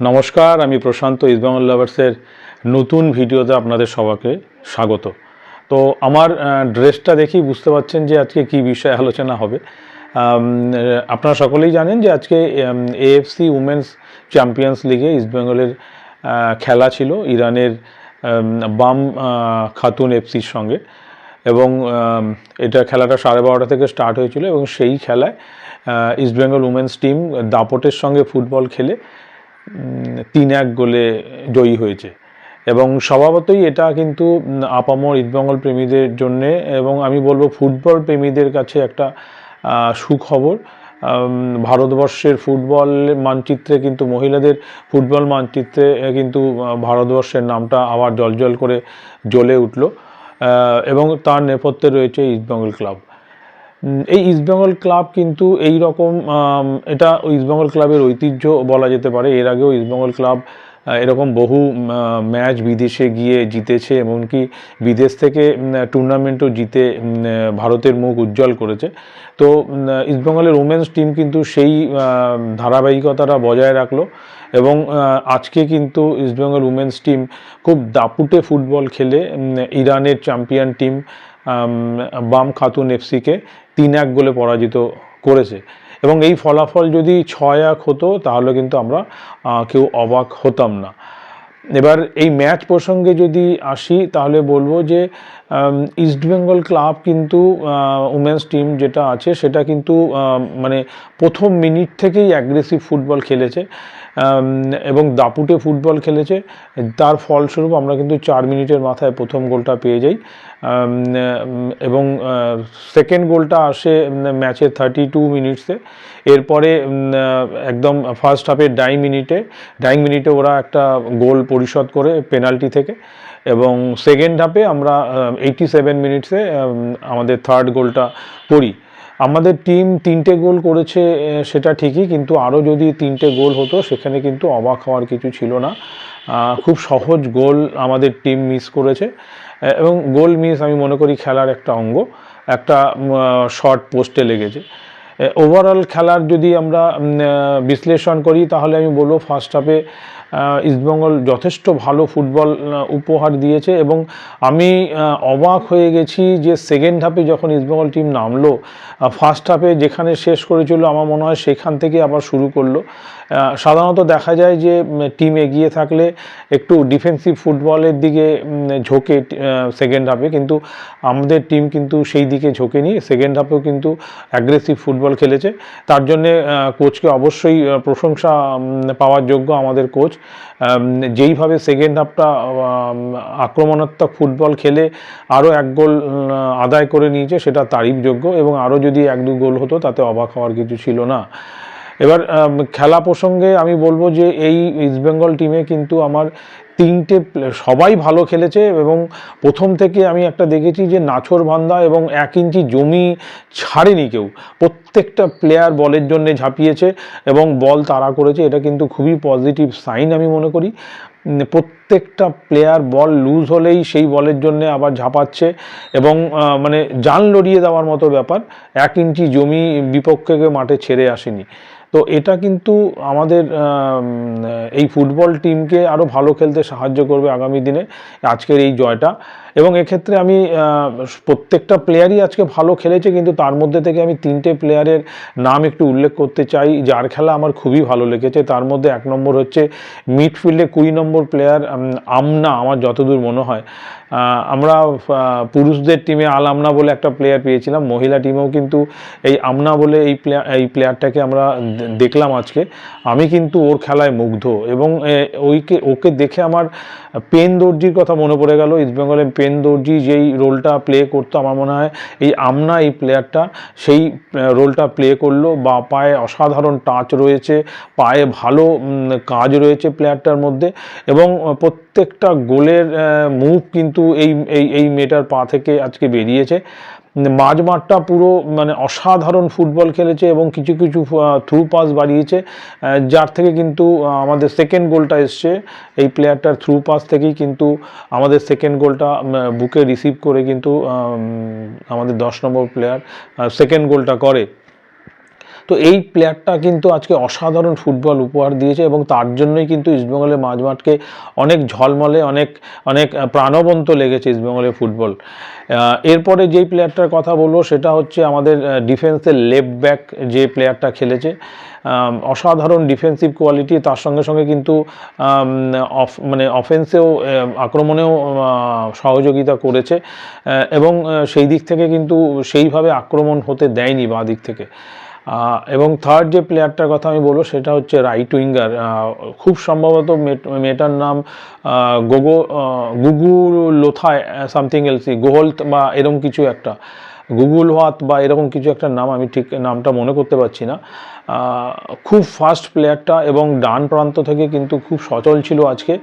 নমস্কার, আমি প্রশান্ত ইস্টবেঙ্গল লাভার্সের নতুন ভিডিওতে আপনাদের সবাইকে স্বাগত। তো আমার ড্রেসটা দেখি বুঝতে পারছেন যে আজকে কি বিষয়ে আলোচনা হবে। আপনারা সকলেই জানেন যে আজকে এএফসি উমেন্স চ্যাম্পিয়ন্স লিগে ইস্টবেঙ্গলের খেলা ছিল ইরানের বাম খাতুন এফসির সঙ্গে। এবং এটা খেলাটা সাড়ে বারোটা থেকে স্টার্ট হয়েছিল এবং সেই খেলায় ইস্টবেঙ্গল উমেন্স টিম দাপটের সঙ্গে ফুটবল খেলে তিন এক গোলে জয়ী হয়েছে। এবং স্বভাবতই এটা কিন্তু আপামর ইস্টবেঙ্গল প্রেমীদের জন্যে এবং আমি বলব ফুটবল প্রেমীদের কাছে একটা সুখবর। ভারতবর্ষের ফুটবল মানচিত্রে কিন্তু মহিলাদের ফুটবল মানচিত্রে কিন্তু ভারতবর্ষের নামটা আবার জলজল করে জ্বলে উঠল। এবং তার নেপথ্যে রয়েছে ইস্টবেঙ্গল ক্লাব। এই ইস্টবেঙ্গল ক্লাব কিন্তু এই রকম এটা ইস্টবেঙ্গল ক্লাবের ঐতিহ্য বলা যেতে পারে। এর আগেও ইস্টবেঙ্গল ক্লাব এরকম বহু ম্যাচ বিদেশে গিয়ে জিতেছে, এমনকি বিদেশ থেকে টুর্নামেন্টও জিতে ভারতের মুখ উজ্জ্বল করেছে। তো ইস্টবেঙ্গলের উমেন্স টিম কিন্তু সেই ধারাবাহিকতাটা বজায় রাখল এবং আজকে কিন্তু ইস্টবেঙ্গল উমেন্স টিম খুব দাপুটে ফুটবল খেলে ইরানের চ্যাম্পিয়ন টিম বাম খাতুন এফসিকে তিন এক গোলে পরাজিত করেছে। এবং এই ফলাফল যদি ছয় এক হতো, তাহলে কিন্তু আমরা কেউ অবাক হতাম না। এবার এই ম্যাচ প্রসঙ্গে যদি আসি, তাহলে বলব যে ইস্টবেঙ্গল ক্লাব কিন্তু উমেন্স টিম যেটা আছে, সেটা কিন্তু মানে প্রথম মিনিট থেকেই অ্যাগ্রেসিভ ফুটবল খেলেছে। এবং দাপুটে ফুটবল খেলেছে। তার ফলস্বরূপ আমরা কিন্তু চার মিনিটের মাথায় প্রথম গোলটা পেয়ে যাই। এবং সেকেন্ড গোলটা আসে ম্যাচের থার্টি টু মিনিটসে এরপরে একদম ফার্স্ট হাফের ডাই মিনিটে ডাই মিনিটে ওরা একটা গোল পরিশোধ করে পেনাল্টি থেকে। এবং সেকেন্ড হাফে আমরা এইটি সেভেন মিনিটসে আমাদের থার্ড গোলটা করি। আমাদের টিম তিনটে গোল করেছে সেটা ঠিকই, কিন্তু আরও যদি তিনটে গোল হতো, সেখানে কিন্তু অবাক হওয়ার কিছু ছিল না। খুব সহজ গোল আমাদের টিম মিস করেছে। এবং গোল মিস আমি মনে করি খেলার একটা অঙ্গ। একটা শর্ট পোস্টে লেগেছে। ওভারঅল খেলার যদি আমরা বিশ্লেষণ করি, তাহলে আমি বলব ফার্স্ট হাফে ইস্টবেঙ্গল যথেষ্ট ভালো ফুটবল উপহার দিয়েছে এবং আমি অবাক হয়ে গেছি যে সেকেন্ড হাফে যখন ইস্টবেঙ্গল টিম নামলো ফার্স্ট হাফে যেখানে শেষ করেছিল আমার মনে হয় সেখান থেকে আবার শুরু করল। সাধারণত দেখা যায় যে টিম এগিয়ে থাকলে একটু ডিফেন্সিভ ফুটবলের দিকে ঝোঁকে সেকেন্ড হাফে কিন্তু আমাদের টিম কিন্তু সেই দিকে ঝোঁকেনি। সেকেন্ড হাফেও কিন্তু অ্যাগ্রেসিভ ফুটবল খেলেছে। তার জন্যে কোচকে অবশ্যই প্রশংসা পাওয়ার যোগ্য আমাদের কোচ যেইভাবে সেকেন্ড হাফটা আক্রমণাত্মক ফুটবল খেলে আরও এক গোল আদায় করে নিয়েছে, সেটা তারিফযোগ্য এবং আরও যদি এক দু গোল হতো, তাতে অবাক হওয়ার কিছু ছিল না। এবার খেলা প্রসঙ্গে আমি বলব যে, এই ইস্টবেঙ্গল টিমে কিন্তু আমার তিনটে সবাই ভালো খেলেছে এবং প্রথম থেকে আমি একটা দেখেছি যে নাছর ভান্দা এবং এক ইঞ্চি জমি ছাড়েনি কেউ। প্রত্যেকটা প্লেয়ার বলের জন্য ঝাঁপিয়েছে এবং বল তাড়া করেছে। এটা কিন্তু খুবই পজিটিভ সাইন আমি মনে করি। প্রত্যেকটা প্লেয়ার বল লুজ হলেই সেই বলের জন্য আবার ঝাঁপাচ্ছে এবং মানে জান লড়িয়ে দেওয়ার মতো ব্যাপার। এক ইঞ্চি জমি বিপক্ষকে মাঠে ছেড়ে আসেনি। তো এটা কিন্তু আমাদের এই ফুটবল টিমকে আরও ভালো খেলতে সাহায্য করবে আগামী দিনে। আজকের এই জয়টা। এবং এক্ষেত্রে আমি প্রত্যেকটা প্লেয়ারই আজকে ভালো খেলেছে, কিন্তু তার মধ্যে থেকে আমি তিনটে প্লেয়ারের নাম একটু উল্লেখ করতে চাই, যার খেলা আমার খুবই ভালো লেগেছে। তার মধ্যে এক নম্বর হচ্ছে মিডফিল্ডে কুড়ি নম্বর প্লেয়ার আমনা, আমার যতদূর মনে হয়। আমরা পুরুষদের টিমে আল আমনা বলে একটা প্লেয়ার পেয়েছিলাম, মহিলা টিমেও কিন্তু এই আমনা বলে এই প্লেয়ার এই প্লেয়ারটাকে আমরা দেখলাম আজকে। আমি কিন্তু ওর খেলায় মুগ্ধ এবং ওইকে, ওকে দেখে আমার পেন দর্জির কথা মনে পড়ে গেল ইস্টবেঙ্গলের পেন দর্জি যেই রোলটা প্লে করতো, আমার মনে হয় এই আমনা এই প্লেয়ারটা সেই রোলটা প্লে করল। বা পায়ে অসাধারণ টাচ রয়েছে, পায়ে ভালো কাজ রয়েছে প্লেয়ারটার মধ্যে এবং প্রত্যেকটা গোলের মুভ কিন্তু এই এই মেয়েটার পা থেকে আজকে বেরিয়েছে। মাঝ মাঠটা পুরো মানে অসাধারণ ফুটবল খেলেছে এবং কিছু কিছু থ্রু পাস বাড়িয়েছে যার থেকে কিন্তু আমাদের সেকেন্ড গোলটা এসছে। এই প্লেয়ারটার থ্রু পাস থেকেই কিন্তু আমাদের সেকেন্ড গোলটা বুকে রিসিভ করে কিন্তু আমাদের দশ নম্বর প্লেয়ার সেকেন্ড গোলটা করে। তো এই প্লেয়ারটা কিন্তু আজকে অসাধারণ ফুটবল উপহার দিয়েছে এবং তার জন্যই কিন্তু ইস্টবেঙ্গলের মাঝমাঠকে অনেক ঝলমলে, অনেক অনেক প্রাণবন্ত লেগেছে ইস্টবেঙ্গলের ফুটবল এরপরে যেই প্লেয়ারটার কথা বলব সেটা হচ্ছে আমাদের ডিফেন্সের লেফট ব্যাক যে প্লেয়ারটা খেলেছে অসাধারণ ডিফেন্সিভ কোয়ালিটি তার সঙ্গে সঙ্গে কিন্তু অফ মানে অফেন্সেও আক্রমণেও সহযোগিতা করেছে এবং সেই দিক থেকে কিন্তু সেইভাবে আক্রমণ হতে দেয়নি বাঁ দিক থেকে। এবং থার্ড যে প্লেয়ারটার কথা আমি বলব সেটা হচ্ছে রাইট উইঙ্গার খুব সম্ভবত মেয়েটার নাম গোগো গুগুল গুগু লোথায় সামথিং এলসি গোহল বা এরম কিছু একটা। গুগল হাত বা এরকম কিছু একটা নাম আমি ঠিক নামটা মনে করতে পারছি না। খুব ফাস্ট প্লেয়ারটা এবং ডান প্রান্ত থেকে কিন্তু খুব সচল ছিল আজকে।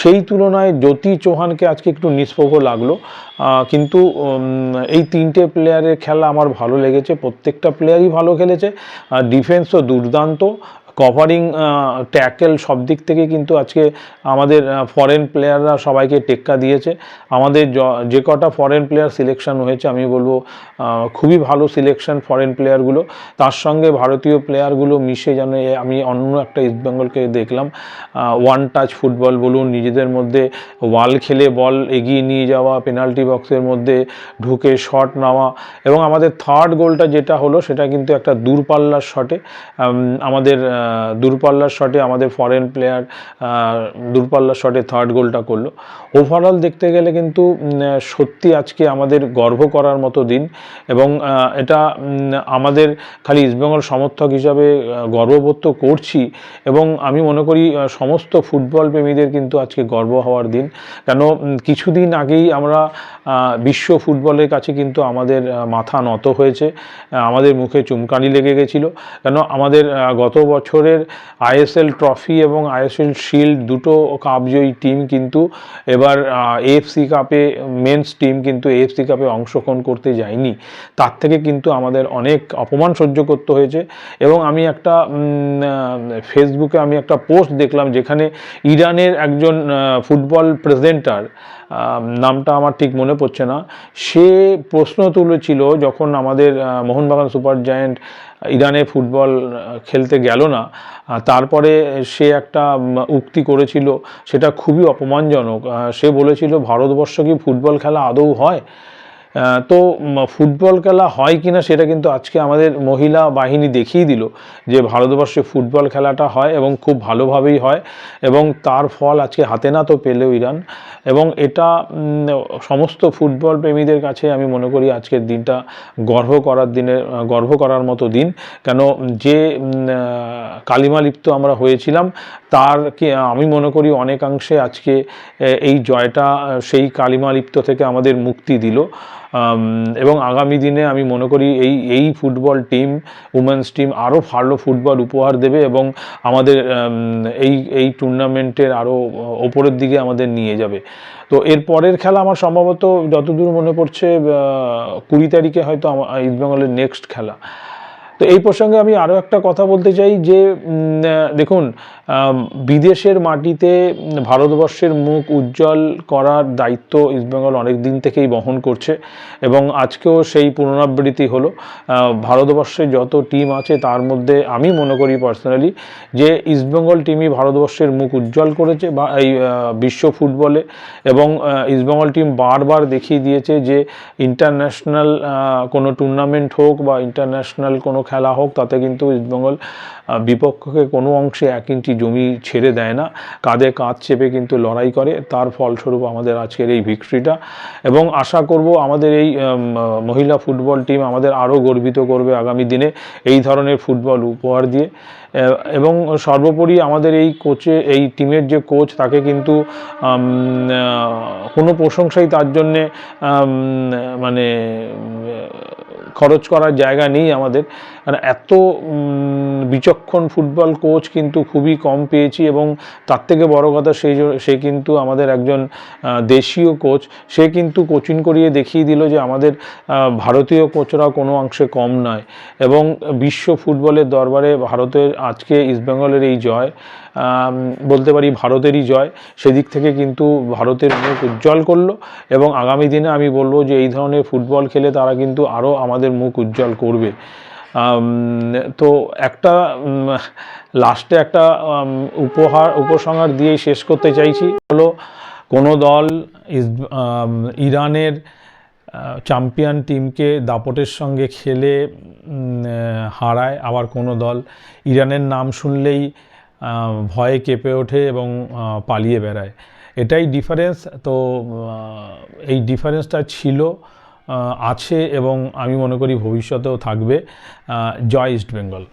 সেই তুলনায় জ্যোতি চৌহানকে আজকে একটু নিষ্প্রভ লাগল। কিন্তু এই তিনটে প্লেয়ারের খেলা আমার ভালো লেগেছে। প্রত্যেকটা প্লেয়ারই ভালো খেলেছে। ডিফেন্সও দুর্দান্ত। কভারিং ট্যাকেল সব দিক থেকে কিন্তু আজকে আমাদের ফরেন প্লেয়াররা সবাইকে টেক্কা দিয়েছে। আমাদের যে কটা ফরেন প্লেয়ার সিলেকশন হয়েছে, আমি বলব খুবই ভালো সিলেকশন ফরেন প্লেয়ারগুলো তার সঙ্গে ভারতীয় প্লেয়ারগুলো মিশে যেন আমি অন্য একটা ইস্টবেঙ্গলকে দেখলাম। ওয়ান টাচ ফুটবল বলুন, নিজেদের মধ্যে ওয়াল খেলে বল এগিয়ে নিয়ে যাওয়া পেনাল্টি বক্সের মধ্যে ঢুকে শট নেওয়া এবং আমাদের থার্ড গোলটা যেটা হলো, সেটা কিন্তু একটা দূরপাল্লার শটে আমাদের দূরপাল্লার শটে আমাদের ফরেন প্লেয়ার দূরপাল্লার শটে থার্ড গোলটা করল। ওভারঅল দেখতে গেলে কিন্তু সত্যি আজকে আমাদের গর্ব করার মতো দিন এবং এটা আমাদের খালি ইস্টবেঙ্গল সমর্থক হিসাবে গর্ববোধ তো করছি এবং আমি মনে করি সমস্ত ফুটবল প্রেমীদের কিন্তু আজকে গর্ব হওয়ার দিন। কেন কিছুদিন আগেই আমরা বিশ্ব ফুটবলের কাছে কিন্তু আমাদের মাথা নত হয়েছে আমাদের মুখে চুমকানি লেগে গেছিল। কেন, আমাদের গত গত বছরের আইএসএল ট্রফি এবং আইএসএল শিল্ড দুটো কাপজয়ী টিম কিন্তু এবার এএফসি কাপে মেন্স টিম কিন্তু এএফসি কাপে অংশগ্রহণ করতে যায়নি। তার থেকে কিন্তু আমাদের অনেক অপমান সহ্য করতে হয়েছে এবং আমি একটা ফেসবুকে আমি একটা পোস্ট দেখলাম যেখানে ইরানের একজন ফুটবল প্রেজেন্টার নামটা আমার ঠিক মনে পড়ছে না। সে প্রশ্ন তুলেছিল যখন আমাদের মোহনবাগান সুপার জায়েন্ট ইরানে ফুটবল খেলতে গেল না তারপরে সে একটা উক্তি করেছিল, সেটা খুবই অপমানজনক। সে বলেছিল, ভারতবর্ষ কি ফুটবল খেলা আদৌ হয়? তো ফুটবল খেলা হয় কিনা সেটা কিন্তু আজকে আমাদের মহিলা বাহিনী দেখিয়ে দিল, যে ভারতবর্ষে ফুটবল খেলাটা হয় এবং খুব ভালোভাবেই হয় এবং তার ফল আজকে হাতে না তো পেলেও ইরান। এবং এটা সমস্ত ফুটবল প্রেমীদের কাছে আমি মনে করি আজকের দিনটা গর্ব করার আহ, গর্ব করার মতো দিন। কেন যে কালিমা লিপ্ত কালিমালিপ্ত আমরা হয়েছিলাম তার কি আমি মনে করি অনেকাংশে আজকে এই জয়টা সেই কালিমালিপ্ত থেকে আমাদের মুক্তি দিল। এবং আগামী দিনে আমি মনে করি এই এই ফুটবল টিম উমেন্স টিম আরও ভালো ফুটবল উপহার দেবে এবং আমাদের এই এই টুর্নামেন্টের আরও ওপরের দিকে আমাদের নিয়ে যাবে। তো এর পরের খেলা আমার সম্ভবত যতদূর মনে পড়ছে কুড়ি তারিখে হয়তো ইস্টবেঙ্গলের নেক্সট খেলা। তো এই প্রসঙ্গে আমি আরও একটা কথা বলতে চাই যে দেখুন বিদেশের মাটিতে ভারতবর্ষের মুখ উজ্জ্বল করার দায়িত্ব ইস্টবেঙ্গল অনেক দিন থেকেই বহন করছে এবং আজকেও সেই পুনরাবৃত্তি হলো। ভারতবর্ষে যত টিম আছে তার মধ্যে আমি মনে করি পার্সোনালি যে ইস্টবেঙ্গল টিমই ভারতবর্ষের মুখ উজ্জ্বল করেছে বা এই বিশ্ব ফুটবলে এবং ইস্টবেঙ্গল টিম বারবার দেখিয়ে দিয়েছে যে ইন্টারন্যাশনাল কোনো টুর্নামেন্ট হোক বা ইন্টারন্যাশনাল কোনো খেলা হোক, তাতে কিন্তু ইস্টবেঙ্গল বিপক্ষকে কোনো অংশে এক ইঞ্চি জমি ছেড়ে দেয় না। কাঁধে কাঁধ চেপে কিন্তু লড়াই করে, তার ফলস্বরূপ আমাদের আজকের এই ভিক্টরিটা এবং আশা করব আমাদের এই মহিলা ফুটবল টিম আমাদের আরও গর্বিত করবে আগামী দিনে এই ধরনের ফুটবল উপহার দিয়ে। এবং সর্বোপরি আমাদের এই কোচে এই টিমের যে কোচ তাকে কিন্তু কোনো প্রশংসাই তার জন্যে মানে খরচ করার জায়গা নেই আমাদের। মানে এত বিচক্ষণ ফুটবল কোচ কিন্তু খুবই কম পেয়েছি এবং তার থেকে বড় কথা সেই সে কিন্তু আমাদের একজন দেশীয় কোচ। সে কিন্তু কোচিং করিয়ে দেখিয়ে দিল যে আমাদের ভারতীয় কোচরা কোনো অংশে কম নয়। এবং বিশ্ব ফুটবলের দরবারে ভারতের আজকে ইস্টবেঙ্গলের এই জয় বলতে পারি ভারতেরই জয়। সেদিক থেকে কিন্তু ভারতের মুখ উজ্জ্বল করল এবং আগামী দিনে আমি বলব যে এই ধরনের ফুটবল খেলে তারা কিন্তু আরও আমাদের মুখ উজ্জ্বল করবে। তো একটা লাস্টে একটা উপহার, উপসংহার দিয়েই শেষ করতে চাইছি। হলো কোনো দল ইরানের চ্যাম্পিয়ন টিমকে দাপটের সঙ্গে খেলে হারায়। আবার কোনো দল ইরানের নাম শুনলেই ভয়ে কেঁপে ওঠে এবং পালিয়ে বেড়ায়। এটাই ডিফারেন্স তো এই ডিফারেন্সটা ছিল আছে এবং আমি মনে করি ভবিষ্যতেও থাকবে জয় ইস্ট বেঙ্গল।